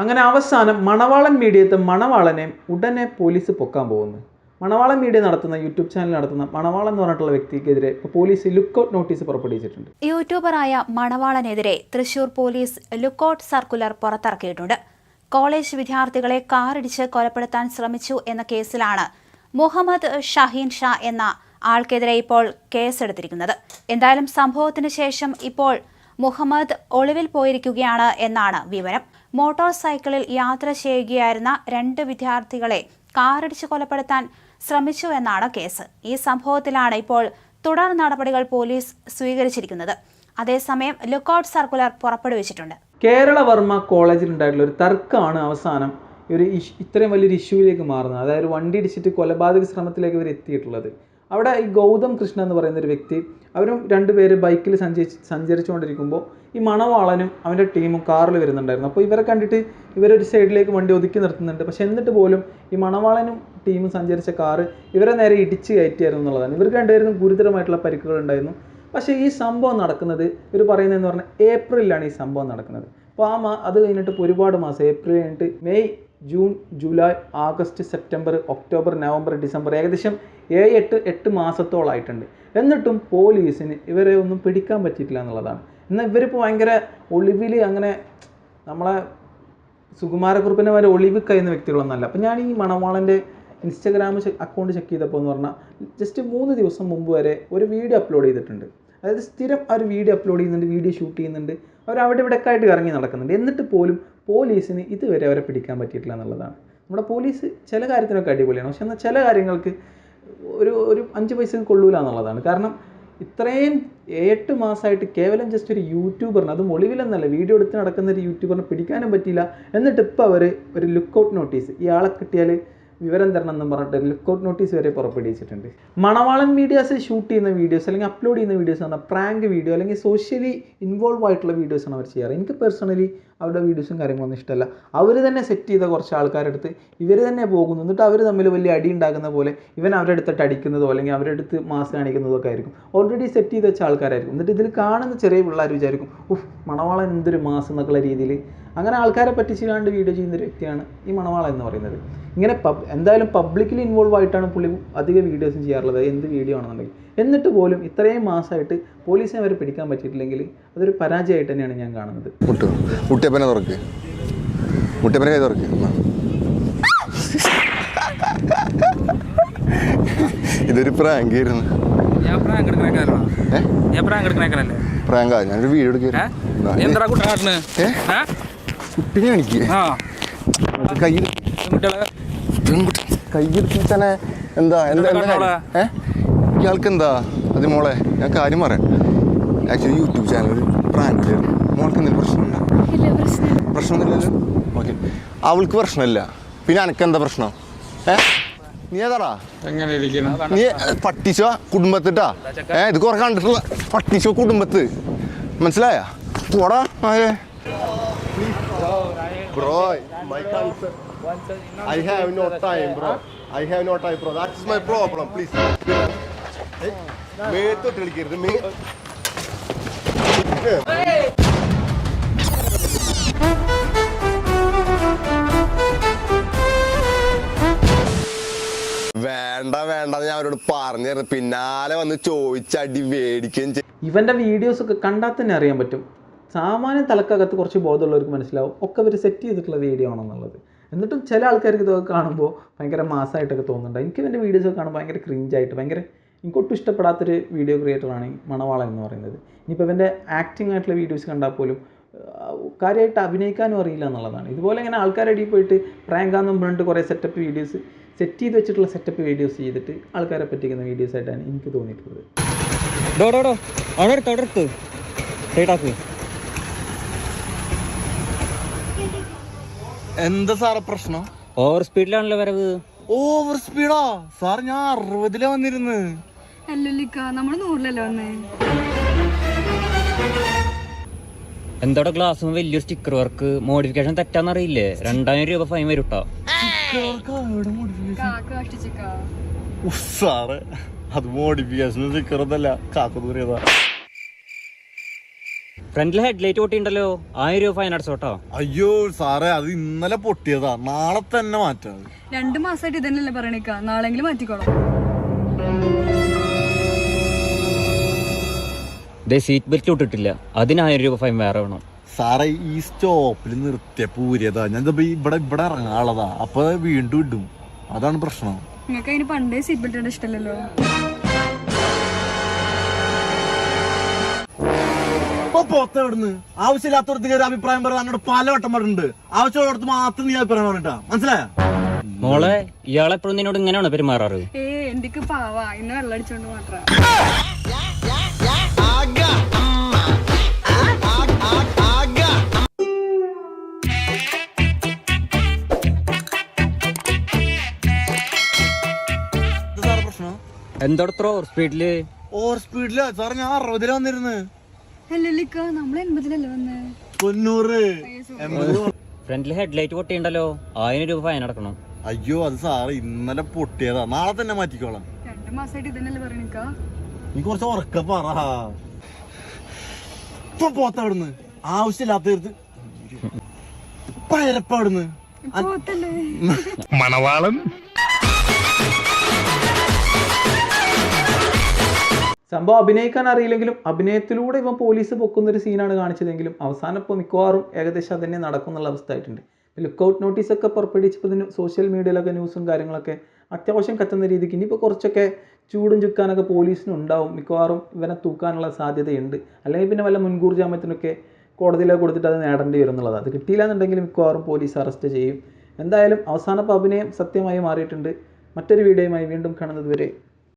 അങ്ങനെ അവസാനം മണവാളൻ മീഡിയത്തെ മണവാളനെ ഉടനെ പോലീസ് പൊക്കാൻ പോകുന്നു. മണവാളൻ മീഡിയ നടത്തുന്ന യൂട്യൂബ് ചാനൽ നടത്തുന്ന മണവാളൻ എന്ന് പറഞ്ഞിട്ടുള്ള വ്യക്തിക്കെതിരെ പോലീസ് ലുക്കൗട്ട് നോട്ടീസ് പുറപ്പെടുവിച്ചിട്ടുണ്ട്. യൂട്യൂബറായ മണവാളനെതിരെ തൃശൂർ പോലീസ് ലുക്കൌട്ട് സർക്കുലർ പുറത്തിറക്കിയിട്ടുണ്ട്. കോളേജ് വിദ്യാർത്ഥികളെ കാറിടിച്ച് കൊലപ്പെടുത്താൻ ശ്രമിച്ചു എന്ന കേസിലാണ് മുഹമ്മദ് ഷഹീൻ ഷാ എന്ന ആൾക്കെതിരെ ഇപ്പോൾ കേസെടുത്തിരിക്കുന്നത്. എന്തായാലും സംഭവത്തിന് ശേഷം ഇപ്പോൾ മുഹമ്മദ് ഒളിവിൽ പോയിരിക്കുകയാണ് എന്നാണ് വിവരം. മോട്ടോർ സൈക്കിളിൽ യാത്ര ചെയ്യുകയായിരുന്ന രണ്ട് വിദ്യാർത്ഥികളെ കാറിടിച്ച് കൊലപ്പെടുത്താൻ ശ്രമിച്ചു എന്നാണ് കേസ്. ഈ സംഭവത്തിലാണ് ഇപ്പോൾ തുടർ നടപടികൾ പോലീസ് സ്വീകരിച്ചിരിക്കുന്നത്. അതേസമയം ലുക്കൌട്ട് സർക്കുലർ പുറപ്പെടുവിച്ചിട്ടുണ്ട്. കേരള വർമ്മ കോളേജിൽ ഉണ്ടായിട്ടുള്ള ഒരു തർക്കമാണ് അവസാനം ഒരു ഇത്രയും വലിയൊരു ഇഷ്യൂവിലേക്ക് മാറുന്നത്. അതായത് വണ്ടി ഇടിച്ചിട്ട് കൊലപാതക ശ്രമത്തിലേക്ക് ഇവർ എത്തിയിട്ടുള്ളത്. അവിടെ ഈ ഗൗതം കൃഷ്ണ എന്ന് പറയുന്ന ഒരു വ്യക്തി അവരും രണ്ടുപേര് ബൈക്കിൽ സഞ്ചരിച്ച് സഞ്ചരിച്ചുകൊണ്ടിരിക്കുമ്പോൾ ഈ മണവാളനും അവന്റെ ടീമും കാറിൽ വരുന്നുണ്ടായിരുന്നു. അപ്പോൾ ഇവരെ കണ്ടിട്ട് ഇവരൊരു സൈഡിലേക്ക് വണ്ടി ഒതുക്കി നിർത്തുന്നുണ്ട്. പക്ഷെ എന്നിട്ട് പോലും ഈ മണവാളനും ടീമും സഞ്ചരിച്ച കാറ് ഇവരെ നേരെ ഇടിച്ച് കയറ്റിയായിരുന്നു എന്നുള്ളതാണ്. ഇവർക്ക് രണ്ടുപേരും ഗുരുതരമായിട്ടുള്ള പരിക്കുകൾ ഉണ്ടായിരുന്നു പക്ഷേ ഈ സംഭവം നടക്കുന്നത് ഇവർ പറയുന്നതെന്ന് പറഞ്ഞാൽ ഏപ്രിലാണ് ഈ സംഭവം നടക്കുന്നത്. അപ്പോൾ ആ മാ അത് കഴിഞ്ഞിട്ട് ഒരുപാട് മാസം ഏപ്രിൽ കഴിഞ്ഞിട്ട് May June July August September October November December ഏകദേശം ഏഴ് എട്ട് എട്ട് മാസത്തോളമായിട്ടുണ്ട് എന്നിട്ടും പോലീസിന് ഇവരെ ഒന്നും പിടിക്കാൻ പറ്റിയിട്ടില്ല എന്നുള്ളതാണ്. എന്നാൽ ഇവരിപ്പോൾ ഭയങ്കര ഒളിവിൽ അങ്ങനെ നമ്മളെ സുകുമാരക്കുറുപ്പിനെ വരെ ഒളിവ് കഴിയുന്ന വ്യക്തികളൊന്നല്ല അപ്പം ഞാൻ ഈ മണവാളന്റെ ഇൻസ്റ്റഗ്രാം അക്കൗണ്ട് ചെക്ക് ചെയ്തപ്പോൾ എന്ന് പറഞ്ഞാൽ ജസ്റ്റ് മൂന്ന് ദിവസം മുമ്പ് വരെ ഒരു വീഡിയോ അപ്ലോഡ് ചെയ്തിട്ടുണ്ട്. അതായത് സ്ഥിരം ആ ഒരു വീഡിയോ അപ്ലോഡ് ചെയ്യുന്നുണ്ട് വീഡിയോ ഷൂട്ട് ചെയ്യുന്നുണ്ട്. അവർ അവിടെ ഇവിടെ ആയിട്ട് ഇറങ്ങി നടക്കുന്നുണ്ട്. എന്നിട്ട് പോലും പോലീസിന് ഇതുവരെ അവരെ പിടിക്കാൻ പറ്റിയിട്ടില്ല എന്നുള്ളതാണ്. നമ്മുടെ പോലീസ് ചില കാര്യത്തിനൊക്കെ അടിപൊളിയാണ്. പക്ഷെ എന്നാൽ ചില കാര്യങ്ങൾക്ക് ഒരു ഒരു അഞ്ച് പൈസ കൊള്ളൂല എന്നുള്ളതാണ്. കാരണം ഇത്രയും എട്ട് മാസമായിട്ട് കേവലം ജസ്റ്റ് ഒരു യൂട്യൂബറിന് അതും ഒളിവിലെന്നല്ല വീഡിയോ എടുത്ത് നടക്കുന്ന ഒരു യൂട്യൂബറിനെ പിടിക്കാനും പറ്റിയില്ല. എന്നിട്ട് ഇപ്പോൾ അവർ ഒരു ലുക്കൗട്ട് നോട്ടീസ് ഇയാളെ കിട്ടിയാൽ വിവരം തരണം എന്ന് പറഞ്ഞിട്ട് ലുക്കൗട്ട് നോട്ടീസ് വരെ പുറപ്പെടുവിച്ചിട്ടുണ്ട്. മണവാളൻ മീഡിയാസ് ഷൂട്ട് ചെയ്യുന്ന വീഡിയോസ് അല്ലെങ്കിൽ അപ്ലോഡ് ചെയ്യുന്ന വീഡിയോസ് പറഞ്ഞാൽ പ്രാങ്ക് വീഡിയോ അല്ലെങ്കിൽ സോഷ്യലി ഇൻവോൾവ് ആയിട്ടുള്ള വീഡിയോസാണ് അവർ ചെയ്യാറ്. എനിക്ക് പേഴ്സണലി അവരുടെ വീഡിയോസും കാര്യങ്ങളൊന്നും ഇഷ്ടമല്ല. അവർ തന്നെ സെറ്റ് ചെയ്ത കുറച്ച് ആൾക്കാരുടെ അടുത്ത് ഇവർ തന്നെ പോകുന്നു. എന്നിട്ട് അവർ തമ്മിൽ വലിയ അടി ഉണ്ടാക്കുന്ന പോലെ ഇവൻ അവരുടെ അടുത്തിട്ട് അടിക്കുന്നതോ അല്ലെങ്കിൽ അവരുടെ അടുത്ത് മാസ് കാണിക്കുന്നതോ ഒക്കെ ആയിരിക്കും. ഓൾറെഡി സെറ്റ് ചെയ്ത് വെച്ച ആൾക്കാരായിരിക്കും. എന്നിട്ട് ഇതിൽ കാണുന്ന ചെറിയ പിള്ളേർ വിചാരിക്കും ഉഫ് മണവാളൻ എന്തൊരു മാസം എന്നൊക്കെയുള്ള രീതിയിൽ. അങ്ങനെ ആൾക്കാരെ പറ്റിച്ചില്ലാണ്ട് വീഡിയോ ചെയ്യുന്ന ഒരു വ്യക്തിയാണ് ഈ മണവാള എന്ന് പറയുന്നത്. ഇങ്ങനെ പബ് എന്തായാലും പബ്ലിക്കിൽ ഇൻവോൾവ് ആയിട്ടാണ് പുള്ളി അധിക വീഡിയോസും ചെയ്യാറുള്ളത്. എന്ത് വീഡിയോ ആണെന്നുണ്ടെങ്കിൽ. എന്നിട്ട് പോലും ഇത്രയും മാസമായിട്ട് പോലീസിനെ വരെ പിടിക്കാൻ പറ്റിയിട്ടില്ലെങ്കിൽ അതൊരു പരാജയമായിട്ട് തന്നെയാണ് ഞാൻ കാണുന്നത്. തുറക്ക്. ഇതൊരു പ്രാങ്ക് ആയിരുന്നു. ഞാൻ പ്രാങ്ക് ഞാനൊരു വീഡിയോ എടുക്കുക കാട്ടിന് ഏ? കുട്ടിനെ കാണിക്ക് ആ കൈ കുട്ടികളെ പെൺകുട്ടി. കൈ എടുത്തി തന്നെ എന്താ എന്താ എന്താ എന്താ? ഏ? ഇയാൾക്ക് എന്താ അത് മോളെ ഞാൻ കാര്യം പറയാം. ആക്ച്വലി യൂട്യൂബ് ചാനൽ പ്രാങ്ക് മോൾക്ക് എന്തെങ്കിലും പ്രശ്നമുണ്ടോ? പ്രശ്നമൊന്നുമില്ലല്ലോ? ഓക്കെ അവൾക്ക് പ്രശ്നമില്ല. പിന്നെ അനക്കെന്താ പ്രശ്നം? ഏ? നീ ഏതാടാ? എങ്ങനെ നീ പട്ടിച്ചോ? കുടുംബത്തിട്ടാ? ഏ ഇത് കുറെ കണ്ടിട്ടുള്ള പട്ടിച്ചോ കുടുംബത്ത്? മനസ്സിലായ? പോടാ ആയേ മൈ. I have no time, bro. I have no time, bro. That's my problem. Please. Hey, മേത്തോട്ട് കളിക്കരുത് മേ വേണ്ട വേണ്ട ഞാൻ അവരോട് പറഞ്ഞു പിന്നാലെ വന്ന് ചോദിച്ചടി മേടിക്കുകയും ചെയ്യും വീഡിയോസ് ഒക്കെ കണ്ടാൽ തന്നെ അറിയാൻ പറ്റും സാമാന്യം തലക്കകത്ത് കുറച്ച് ബോധമുള്ളവർക്ക് മനസ്സിലാവും ഒക്കെ ഇവർ സെറ്റ് ചെയ്തിട്ടുള്ള വീഡിയോ ആണെന്നുള്ളത് എന്നിട്ടും ചില ആൾക്കാർക്ക് ഇതൊക്കെ കാണുമ്പോൾ ഭയങ്കര മാസമായിട്ടൊക്കെ തോന്നുന്നുണ്ട്. എനിക്ക് എന്റെ വീഡിയോസൊക്കെ കാണുമ്പോൾ ഭയങ്കര ക്രിഞ്ചായിട്ട് ഭയങ്കര എനിക്കൊട്ടും ഇഷ്ടപ്പെടാത്തൊരു വീഡിയോ ക്രിയേറ്ററാണ് ഈ മണവാളൻ എന്ന് പറയുന്നത്. ഇനിയിപ്പോൾ ഇവന്റെ ആക്ടിംഗ് ആയിട്ടുള്ള വീഡിയോസ് കണ്ടാൽ പോലും കാര്യമായിട്ട് അഭിനയിക്കാനും അറിയില്ല എന്നുള്ളതാണ്. ഇതുപോലെ ഇങ്ങനെ ആൾക്കാരുടെ പോയിട്ട് പ്രാങ്കാന്നും പറഞ്ഞിട്ട് കുറേ സെറ്റപ്പ് വീഡിയോസ് സെറ്റ് ചെയ്ത് വെച്ചിട്ടുള്ള സെറ്റപ്പ് വീഡിയോസ് ചെയ്തിട്ട് ആൾക്കാരെ പറ്റിക്കുന്ന വീഡിയോസ് ആയിട്ടാണ് എനിക്ക് തോന്നിയിട്ടുള്ളത് ഡോ ഡോ ഡോ അവിടെ എടുത്ത് അവിടെ എടുത്ത് സൈഡാക്ക് എന്താ സാറേ പ്രശ്നം? ഓവർ സ്പീഡിലാണല്ലോ വരവ്. ഓവർ സ്പീഡാ സാർ ഞാൻ അറുപതിലാ വന്നിരുന്നു. അല്ലല്ലിക്ക നമ്മൾ നൂറിലല്ലേ വന്നേ? എന്തോടെ ഗ്ലാസ് വലിയൊരു സ്റ്റിക്കർ വർക്ക് മോഡിഫിക്കേഷൻ തെറ്റാന്നറിയില്ലേ? രണ്ടായിരം രൂപ ഫൈൻ വരും കേട്ടോ സാറേ അത് മോഡിഫിക്കേഷൻ സ്റ്റിക്കർ ഒന്നല്ല. കാക്കു ദൂരിയതാ ഹെഡ് ലൈറ്റ് പൊട്ടിണ്ടല്ലോ ആയിരം രൂപ ഫൈൻ അടച്ചോട്ടോ അയ്യോ സാറേ അത് ഇന്നലെ പൊട്ടിയതാ. നാളെ തന്നെ മാറ്റാം രണ്ടു മാസമായിട്ട് ഇതന്നെയല്ലേ പറയണേക്ക. നാളെങ്കിലും മാറ്റിക്കോളാം. ദേ സീറ്റ് ബെൽറ്റ് ഇട്ടിട്ടില്ല. അതിന് ആയിരം രൂപ ഫൈൻ വേറെ വേണം. സാറേ ഈ സ്റ്റോപ്പിൽ നിർത്തിയ പൂരിയതാ. ഞാൻ ദാ ഇവിടെ ഇവിടെ ഇറങ്ങാനുള്ളതാ. അപ്പൊ വീണ്ടും ഇടും. അതാണ് പ്രശ്നം. നിങ്ങൾക്ക് അതിന് പണ്ടേ സീറ്റ് ബെൽറ്റ് ഇഷ്ടമല്ലല്ലോ. ഇപ്പൊ പോത്ത ഇവിടുന്ന് ആവശ്യമില്ലാത്തടത്ത് ഒരു അഭിപ്രായം പറയാൻ എന്നോട് പലവട്ടം പറഞ്ഞിട്ടുണ്ട്. ആവശ്യമുള്ളടത്ത് മാത്രം നീ അഭിപ്രായം പറഞ്ഞിട്ടാ. മനസ്സിലായ? മോളെ ഇയാളെപ്പോഴും നിന്നോട് ഇങ്ങനെയാണോ പെരുമാറാറ്? ഏ എന്തൊക്കെ പാവാ. ഇന്ന് വെള്ളം അടിച്ചോണ്ട് മാത്രം. സാറേ പ്രശ്നം? എന്തോടത്ര ഓവർ സ്പീഡിൽ ഓവർ സ്പീഡിലാ സാറേ ഞാൻ അറുപതിലാ വന്നിരുന്നു ഫ്രണ്ടിൽ ഹെഡ്ലൈറ്റ് പൊട്ടിയുണ്ടല്ലോ. ആയിരം രൂപ ഫൈൻ അടക്കണം. അയ്യോ അത് സാറ് ഇന്നലെ പൊട്ടിയതാ. നാളെ തന്നെ മാറ്റിക്കോളാം. രണ്ട് മാസമായിട്ട് നീ കുറച്ച് ഉറക്ക പറ. ഇപ്പൊ പോത്ത അവിടുന്ന് ആവശ്യമില്ലാത്ത പയരപ്പ അവിടുന്ന് പോത്തല്ലേ? സംഭവം അഭിനയിക്കാൻ അറിയില്ലെങ്കിലും അഭിനയത്തിലൂടെ ഇവൻ പോലീസ് പൊക്കുന്ന ഒരു സീനാണ് കാണിച്ചതെങ്കിലും അവസാനം ഇപ്പോൾ മിക്കവാറും ഏകദേശം അതന്നെ നടക്കുന്നുള്ള അവസ്ഥ ആയിട്ടുണ്ട് ലുക്കൗട്ട് നോട്ടീസൊക്കെ പുറപ്പെടുവിച്ചപ്പോൾ ഇതിന് സോഷ്യൽ മീഡിയയിലൊക്കെ ന്യൂസും കാര്യങ്ങളൊക്കെ അത്യാവശ്യം കത്തുന്ന രീതിക്ക് ഇനിയിപ്പോൾ കുറച്ചൊക്കെ ചൂടും ചുക്കാനൊക്കെ പോലീസിന് ഉണ്ടാവും. മിക്കവാറും ഇവനെ തൂക്കാനുള്ള സാധ്യതയുണ്ട്. അല്ലെങ്കിൽ പിന്നെ വല്ല മുൻകൂർ ജാമ്യത്തിനൊക്കെ കോടതിയിലേക്ക് കൊടുത്തിട്ട് അത് നേടേണ്ടി വരും എന്നുള്ളത്. അത് കിട്ടിയില്ല എന്നുണ്ടെങ്കിൽ മിക്കവാറും പോലീസ് അറസ്റ്റ് ചെയ്യും. എന്തായാലും അവസാനപ്പോൾ അഭിനയം സത്യമായി മാറിയിട്ടുണ്ട്. മറ്റൊരു വീഡിയോയുമായി വീണ്ടും കാണുന്നത് വരെ